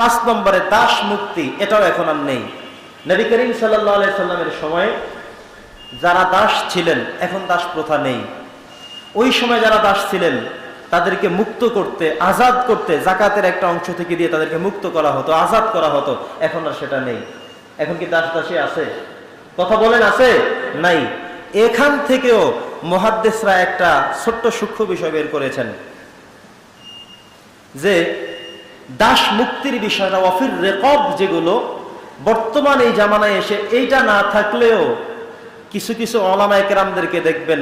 পাঁচ নম্বরে দাস মুক্তি, এটাও এখন আর নেই। নবী করিম সাল্লামের সময় যারা দাস ছিলেন, এখন দাস প্রথা নেই। ওই সময় যারা দাস ছিলেন, তাদেরকে মুক্ত করতে, আজাদ করতে জাকাতের একটা অংশ থেকে দিয়ে তাদেরকে মুক্ত করা হতো, আজাদ করা হতো। এখন আর সেটা নেই। এখন কি দাস দাসী আছে? কথা বলেন, আছে? নাই। এখান থেকেও মহাদ্দেশরা একটা ছোট্ট সূক্ষ্ম বিষয় বের করেছেন। যে দাস মুক্তির বিষয়টা অফির রেকব যেগুলো, বর্তমান এই জামানায় এসে এইটা না থাকলেও কিছু কিছু অলামায় কেরামদেরকে দেখবেন,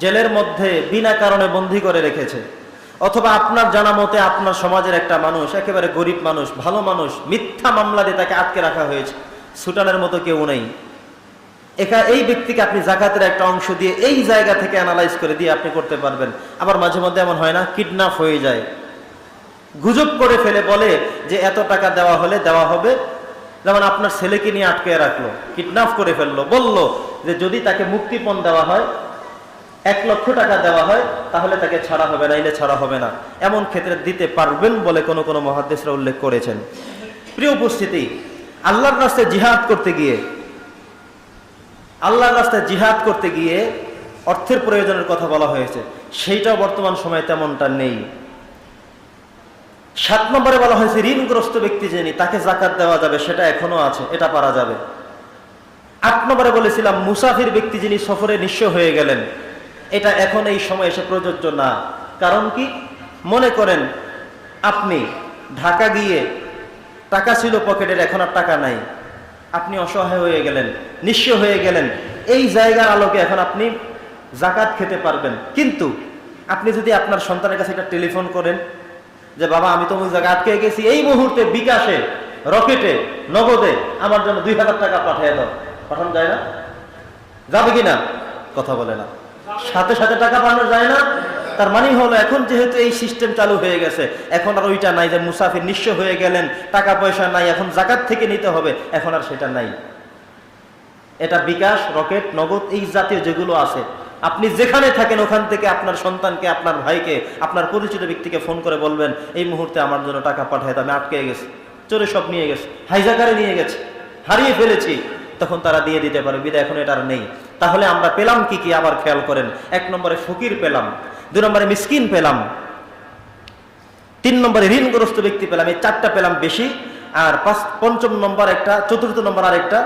জেলের মধ্যে বিনা কারণে বন্দি করে রেখেছে। অথবা আপনার জানা মতে আপনার সমাজের একটা মানুষ, একেবারে গরিব মানুষ, ভালো মানুষ, মিথ্যা মামলা দিয়ে তাকে আটকে রাখা হয়েছে, সুটানের মতো কেউ নেই। একা এই ব্যক্তিকে আপনি জাকাতের একটা অংশ দিয়ে এই জায়গা থেকে অ্যানালাইজ করে দিয়ে আপনি করতে পারবেন। আবার মাঝে মধ্যে এমন হয় না, কিডন্যাপ হয়ে যায়। গুজব করে ফেলে বলে যে এত টাকা দেওয়া হলে দেওয়া হবে। যেমন আপনার ছেলেকে নিয়ে আটকে রাখল, কিডন্যাপ করে ফেলল, বলল যে যদি তাকে মুক্তিপণ দেওয়া হয়, এক লক্ষ টাকা দেওয়া হয়, তাহলে তাকে ছাড়া হবে না ইলে ছাড়া হবে না। এমন ক্ষেত্রে দিতে পারবেন বলে কোনো কোনো মহাদেশরা উল্লেখ করেছেন। প্রিয় উপস্থিতি, আল্লাহর রাস্তায় জিহাদ করতে গিয়ে, আল্লাহর রাস্তায় জিহাদ করতে গিয়ে অর্থের প্রয়োজনের কথা বলা হয়েছে। সেইটাও বর্তমান সময়ে তেমনটা নেই। সাত নম্বরে বলা হয়েছে, ঋণগ্রস্ত ব্যক্তি যিনি, তাকে জাকাত দেওয়া যাবে, সেটা এখনও আছে, এটা পারা যাবে। আট নম্বরে বলেছিলাম, মুসাফির ব্যক্তি যিনি সফরে নিঃস্ব হয়ে গেলেন, এটা এখন এই সময় এসে প্রযোজ্য না। কারণ কি? মনে করেন, আপনি ঢাকা গিয়ে টাকা ছিল পকেটের, এখন আর টাকা নাই। আপনি অসহায় হয়ে গেলেন, নিঃস্ব হয়ে গেলেন। এই জায়গার আলোকে এখন আপনি জাকাত খেতে পারবেন। কিন্তু আপনি যদি আপনার সন্তানের কাছে একটা টেলিফোন করেন যে বাবা, আমি তো ওই জায়গায় আটকে গেছি। এই মুহূর্তে বিকাশে, রকেটে, নগদে আমার জন্য দুই হাজার টাকা পাঠিয়ে দাও। পাঠানো যায় না? যাবে কি না কথা বলে না। সাথে সাথে টাকা পাঠানো যায় না। তার মানে হলো, এখন যেহেতু এই সিস্টেম চালু হয়ে গেছে, এখন আর ওইটা নাই যে মুসাফির নিঃস্ব হয়ে গেলেন, টাকা পয়সা নাই, এখন জাকাত থেকে নিতে হবে, এখন আর সেটা নাই। এটা বিকাশ, রকেট, নগদ, এই জাতীয় যেগুলো আছে আপনি যেখানে থাকেন, ওখান থেকে আপনার সন্তানকে, আপনার ভাইকে, আপনার পরিচিত ব্যক্তিকে ফোন করে বলবেন, এই মুহূর্তে আমার জন্য টাকা পাঠায় আমি আটকে গেছি। চোরে সব নিয়ে গেছে, হাইজাকারে নিয়ে গেছে, হারিয়ে ফেলেছি। তখন তারা দিয়ে দিতে পারে, বিদায়, এখন এটা নেই। তাহলে আমরা পেলাম কি কি? আবার খেয়াল করেন, এক নম্বরে ফকির পেলাম দুই নম্বরে মিসকিন পেলাম, তিন নম্বরে ঋণগ্রস্ত ব্যক্তি পেলাম, এই চারটা পেলাম বেশি। আর পাঁচ, পঞ্চম নম্বর একটা, চতুর্থ নম্বর আরেকটা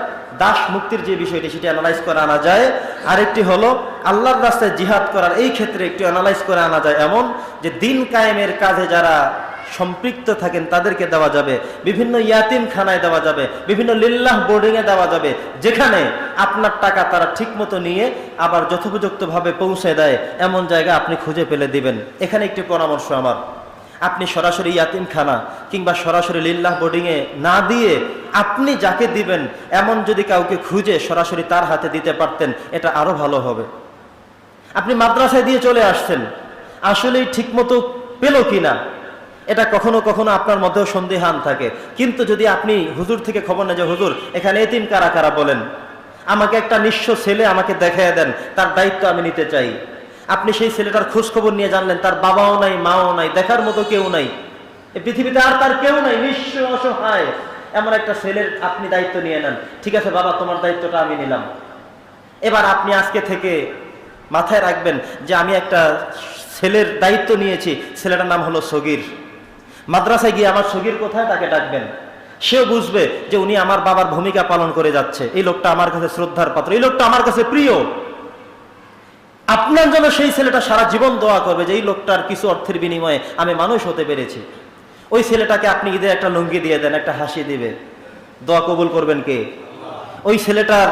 দাস মুক্তির যে বিষয়টি, সেটি অ্যানালাইজ করে আনা যায়। আরেকটি হলো, আল্লাহর রাস্তায় জিহাদ করার এই ক্ষেত্রে একটি অ্যানালাইজ করে আনা যায় এমন যে দিন কায়েমের কাজে যারা সম্পৃক্ত থাকেন, তাদেরকে দেওয়া যাবে। বিভিন্ন ইয়াতিম খানায় দেওয়া যাবে, বিভিন্ন লিল্লাহ বোর্ডিংয়ে দেওয়া যাবে, যেখানে আপনার টাকা তারা ঠিকমতো নিয়ে আবার যথোপযুক্তভাবে পৌঁছে দেয়, এমন জায়গা আপনি খুঁজে পেলে দিবেন। এখানে একটি পরামর্শ আমার। আপনি সরাসরি ইয়াতিমখানা কিংবা সরাসরি লিল্লাহ বোর্ডিংয়ে না দিয়ে আপনি যাকে দিবেন, এমন যদি কাউকে খুঁজে সরাসরি তার হাতে দিতে পারতেন, এটা আরও ভালো হবে। আপনি মাদ্রাসায় দিয়ে চলে আসছেন, আসলেই ঠিকমতো পেল কিনা? এটা কখনো কখনো আপনার মধ্যেও সন্দেহান থাকে। কিন্তু যদি আপনি হুজুর থেকে খবর নেন যে, হুজুর, এখানে এতিম কারা কারা বলেন? আমাকে একটা নিঃস্ব ছেলে আমাকে দেখায় দেন, তার দায়িত্ব আমি নিতে চাই। আপনি সেই ছেলেটার খোঁজ খবর নিয়ে জানলেন, তার বাবাও নাই, মাও নাই, দেখার মতো কেউ নাই। পৃথিবীতে আর তার কেউ নাই নিঃস্ব অসহায়। এমন একটা ছেলের আপনি দায়িত্ব নিয়ে নেন। ঠিক আছে বাবা, তোমার দায়িত্বটা আমি নিলাম। এবার আপনি আজকে থেকে মাথায় রাখবেন যে আমি একটা ছেলের দায়িত্ব নিয়েছি। ছেলেটার নাম হলো সগির। মাদ্রাসায় গিয়ে আমার সগির কোথায় তাকে ডাকবেন? সেও বুঝবে যে উনি আমার বাবার ভূমিকা পালন করে যাচ্ছে। এই লোকটা আমার কাছে শ্রদ্ধার পাত্র। এই লোকটা আমার কাছে প্রিয়। আপনার জন্য সেই ছেলেটা সারা জীবন দোয়া করবে যে, এই লোকটার কিছু অর্থের বিনিময়ে আমি মানুষ হতে পেরেছি। ওই ছেলেটাকে আপনি ঈদের একটা লুঙ্গি দিয়ে দেন, একটা হাসি দিবে। দোয়া কবুল করবেন কে? ওই ছেলেটার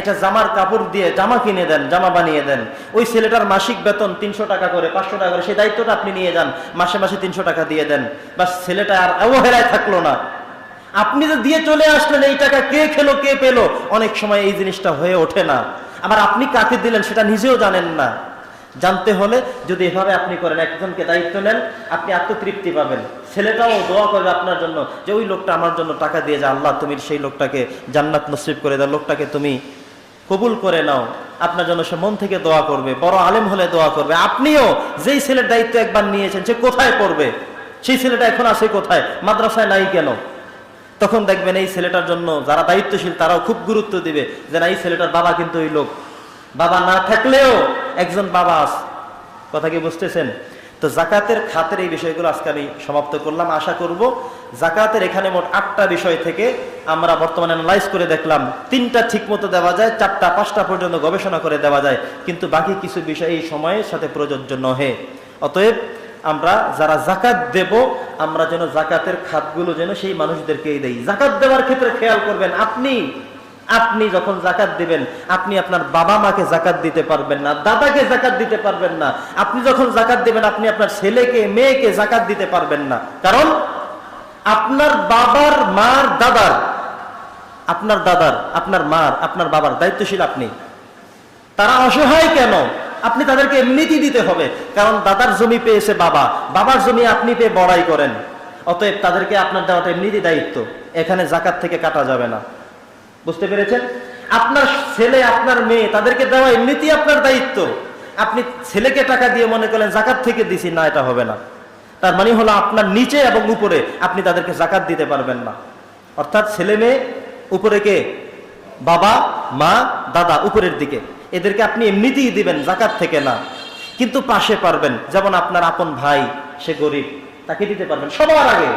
একটা জামার কাপড় দিয়ে জামা কিনে দেন, জামা বানিয়ে দেন। ওই ছেলেটার মাসিক বেতন তিনশো টাকা করে, পাঁচশো টাকা করে, সেই দায়িত্বটা আপনি নিয়ে যান, মাসে মাসে তিনশো টাকা দিয়ে দেন। বা ছেলেটা আর অবহেলায় থাকল না। আপনি যে দিয়ে চলে আসলেন, এই টাকা কে খেলো, কে পেল? অনেক সময় এই জিনিসটা হয়ে ওঠে না। আবার আপনি কাকে দিলেন সেটা নিজেও জানেন না। জানতে হলে যদি এভাবে আপনি করেন, একজনকে দায়িত্ব নেন, আপনি আত্মতৃপ্তি পাবেন। ছেলেটাও দোয়া করবে আপনার জন্য যে, ওই লোকটা আমার জন্য টাকা দিয়ে যা, আল্লাহ তুমি সেই লোকটাকে জান্নাত নসিব করে দাও, লোকটাকে তুমি কবুল করে নাও। আপনার জন্য সে মন থেকে দোয়া করবে, বড় আলেম হলে দোয়া করবে। আপনিও যেই ছেলের দায়িত্ব একবার নিয়েছেন, সে কোথায় পড়বে? সেই ছেলেটা এখন আছে কোথায়? মাদ্রাসায় নাই কেন? তখন দেখবেন এই ছেলেটার জন্য যারা দায়িত্বশীল, তারাও খুব গুরুত্ব দিবে যে না, এই ছেলেটার বাবা কিন্তু ওই লোক। বাবা না থাকলেও একজন বাবা আছে। কথা কি বুঝতেছেন? তো জাকাতের খাতের এই বিষয়গুলো আজকে আমি সমাপ্ত করলাম। আশা করব জাকাতের এখানে মোট আটটা বিষয় থেকে আমরা বর্তমানে অ্যানালাইজ করে দেখলাম। তিনটা ঠিক মতো দেওয়া যায়, চারটা, পাঁচটা পর্যন্ত গবেষণা করে দেওয়া যায়। কিন্তু বাকি কিছু বিষয় এই সময়ের সাথে প্রযোজ্য নহে। অতএব আমরা যারা জাকাত দেব, আমরা যেন জাকাতের খাতগুলো যেন সেই মানুষদেরকেই দেই। জাকাত দেওয়ার ক্ষেত্রে খেয়াল করবেন, আপনি আপনি যখন জাকাত দিবেন, আপনি আপনার বাবা মাকে জাকাত দিতে পারবেন না, দাদাকে জাকাত দিতে পারবেন না, আপনি যখন জাকাত দিবেন, আপনি আপনার ছেলেকে, মেয়েকে জাকাত দিতে পারবেন না। কারণ, আপনার বাবার মার দাদার, আপনার দাদার, আপনার মার, আপনার বাবার দায়িত্বশীল আপনি। তারা অসহায় কেন? আপনি তাদেরকে এমনিতেই দিতে হবে। কারণ দাদার জমি পেয়েছে বাবা। বাবার জমি আপনি পেয়ে বড়াই করেন। অতএব তাদেরকে আপনার দেওয়াটা এমনিতেই দায়িত্ব। এখানে জাকাত থেকে কাটা যাবে না। বুঝতে পেরেছেন? আপনার ছেলে, আপনার মেয়ে, তাদেরকে দেওয়া এমনিতেই আপনার দায়িত্ব। আপনি ছেলেকে টাকা দিয়ে মনে করেন জাকাত থেকে দিছি। না, এটা হবে না। তার মানে হলো আপনার নিচে এবং উপরে আপনি তাদেরকে জাকাত দিতে পারবেন না। অর্থাৎ ছেলে মেয়ে, উপরে কে? বাবা, মা, দাদা, উপরের দিকে। এদেরকে আপনি এমনিতেই দিবেন, জাকাত থেকে না। কিন্তু পাশে পারবেন, যেমন আপনার আপন ভাই, সে গরিব, তাকে দিতে পারবেন সবার আগে।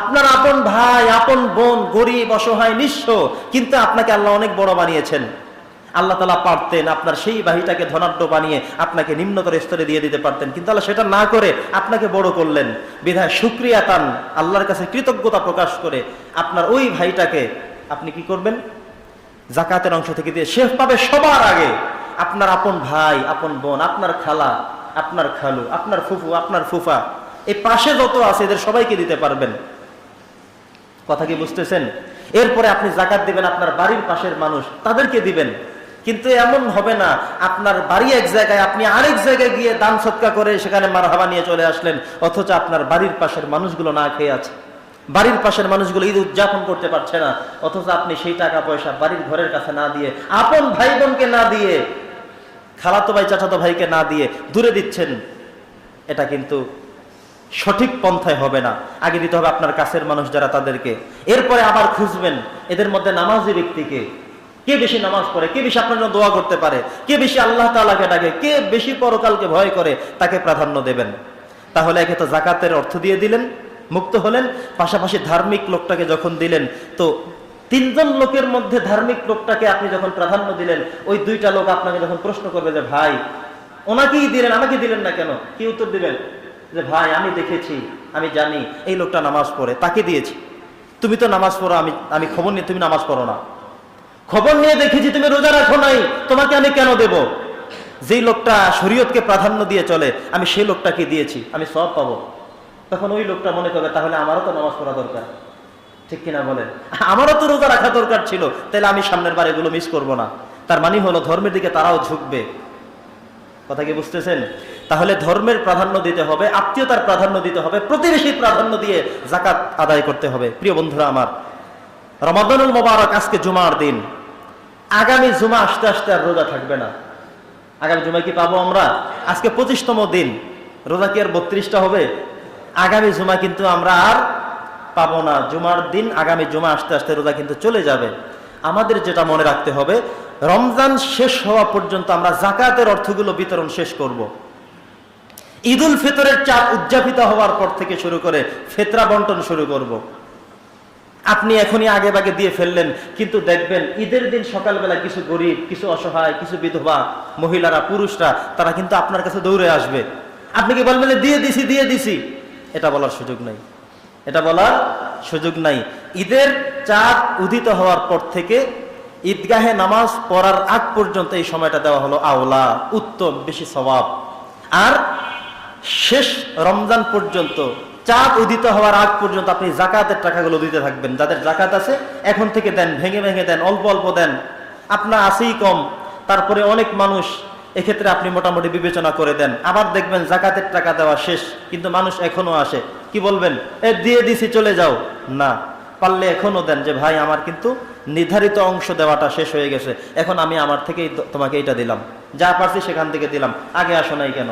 আপনার আপন ভাই, আপন বোন, গরিব, অসহায়, নিঃস্ব, কিন্তু আপনাকে আল্লাহ অনেক বড় বানিয়েছেন। আল্লাহ তালা পারতেন, আপনার সেই বাহিটাকে ধনাঢ্য বানিয়ে আপনাকে নিম্নতর স্তরে দিয়ে দিতে পারতেন। কিন্তু আল্লাহ সেটা না করে আপনাকে বড় করলেন। বিধায় সুক্রিয়া তান, আল্লাহর কাছে কৃতজ্ঞতা প্রকাশ করে আপনার ওই ভাইটাকে আপনি কি করবেন? জাকাতের অংশ থেকে দিয়ে শেফ পাবে সবার আগে। আপনার আপন ভাই, আপন বোন, আপনার খালা, আপনার খালু, আপনার ফুফু, আপনার ফুফা, এই পাশে যত আছে এদের সবাইকে দিতে পারবেন। কথা কি বুঝতেছেন? এরপরে আপনি জাকাত দিবেন আপনার বাড়ির পাশের মানুষ, তাদেরকে দিবেন। কিন্তু এমন হবে না, আপনার বাড়ি এক জায়গায়, আপনি আরেক জায়গায় গিয়ে দান সৎকা করে সেখানে মারহাবা নিয়ে চলে আসলেন, অথচ আপনার বাড়ির পাশের মানুষগুলো না খেয়ে আছে। বাড়ির পাশের মানুষগুলো ঈদ উদযাপন করতে পারছে না। অথচ আপনি সেই টাকা পয়সা বাড়ির ঘরের কাছে না দিয়ে, আপন ভাই বোনকে না দিয়ে, খালাতো ভাই, চাচাতো ভাইকে না দিয়ে দূরে দিচ্ছেন, এটা কিন্তু সঠিক পন্থায় হবে না। আগে দিতে হবে আপনার কাছের মানুষ যারা তাদেরকে। এরপরে আবার খুঁজবেন, এদের মধ্যে নামাজি ব্যক্তিকে। কে বেশি নামাজ পড়ে, কে বেশি আপনার জন্য দোয়া করতে পারে, কে বেশি আল্লাহ তালাকে ডাকে, কে বেশি পরকালকে ভয় করে, তাকে প্রাধান্য দেবেন। তাহলে একে তো জাকাতের অর্থ দিয়ে দিলেন। মুক্ত হলেন, পাশাপাশি ধার্মিক লোকটাকে যখন দিলেন, তো তিনজন লোকের মধ্যে ধার্মিক লোকটাকে আপনি যখন প্রাধান্য দিলেন, ওই দুইটা লোক আপনাকে যখন প্রশ্ন করবে যে, ভাই, ওনাকেই দিলেন, আমাকে দিলেন না কেন? কি উত্তর দিবেন? যে, ভাই, আমি দেখেছি, আমি জানি, এই লোকটা নামাজ পড়ে, তাকে দিয়েছি। তুমি তো নামাজ পড়ো, আমি আমি খবর নিয়ে, তুমি নামাজ পড়ো না। খবর নিয়ে দেখেছি, তুমি রোজা রাখো নাই, তোমাকে আমি কেন দেব? যেই লোকটা শরীয়তকে প্রাধান্য দিয়ে চলে, আমি সেই লোকটাকে দিয়েছি, আমি সব পাবো। তখন ওই লোকটা মনে করবে, তাহলে আমারও তো নামাজ পড়া দরকার। ঠিক কিনা বলেন? আমারও তো রোজা রাখা দরকার ছিল, তাহলে আমি সামনের বার এগুলো মিস করব না। তার মানে হলো ধর্মের দিকে তারাও ঝুঁকবে। কথা কি বুঝতেছেন? তাহলে ধর্মের প্রাধান্য দিতে হবে, আত্মীয়তার প্রাধান্য দিতে হবে, প্রতিবেশীর প্রাধান্য দিয়ে জাকাত আদায় করতে হবে। প্রিয় বন্ধুরা আমার, রমাদানুল মোবারক আজকে জুমার দিন। আগামী জুমা আসতে আসতে আর রোজা থাকবে না। আগামী জুমায় কি পাবো আমরা? আজকে পঁচিশতম দিন। রোজা কি আর বত্রিশটা হবে? আগামী জুমা কিন্তু আমরা আর পাবো না জুমার দিন আগামী জুমা আসতে আসতে রোজা কিন্তু চলে যাবে আমাদের যেটা মনে রাখতে হবে, রমজান শেষ হওয়া পর্যন্ত আমরা জাকাতের অর্থগুলো বিতরণ শেষ করব। ঈদুল ফিতরের চাপ উদযাপিত হওয়ার পর থেকে শুরু করে ফেতরা বন্টন শুরু করব। আপনি এখনই আগে বাগে দিয়ে ফেললেন, কিন্তু দেখবেন ঈদের দিন সকালবেলা কিছু গরিব, কিছু অসহায়, কিছু বিধবা, মহিলারা, পুরুষরা, তারা কিন্তু আপনার কাছে দৌড়ে আসবে আপনি কি বলবেন দিয়ে দিছি দিয়ে দিছি এটা বলার সুযোগ নাই। এটা বলার সুযোগ নাই। ঈদের চাঁদ উদিত হওয়ার পর থেকে ঈদগাহে নামাজ পড়ার আগ পর্যন্ত এই সময়টা দেওয়া হলো আওলা, উত্তম, বেশি স্বভাব আর শেষ রমজান পর্যন্ত, চাঁদ উদিত হওয়ার আগ পর্যন্ত আপনি জাকাতের টাকাগুলো দিতে থাকবেন। যাদের জাকাত আছে, এখন থেকে দেন, ভেঙে ভেঙে দেন, অল্প অল্প দেন। আপনার আছেই কম। তারপরে অনেক মানুষ এক্ষেত্রে আপনি মোটামুটি বিবেচনা করে দেন। আবার দেখবেন জাকাতের টাকা দেওয়া শেষ, কিন্তু মানুষ এখনও আসে। কি বলবেন? এ, দিয়ে দিছি, চলে যাও। না, পারলে এখনও দেন যে, ভাই, আমার কিন্তু নির্ধারিত অংশ দেওয়াটা শেষ হয়ে গেছে। এখন আমি আমার থেকেই তোমাকে এটা দিলাম। যা পারছি সেখান থেকে দিলাম। আগে আসো নাই কেন?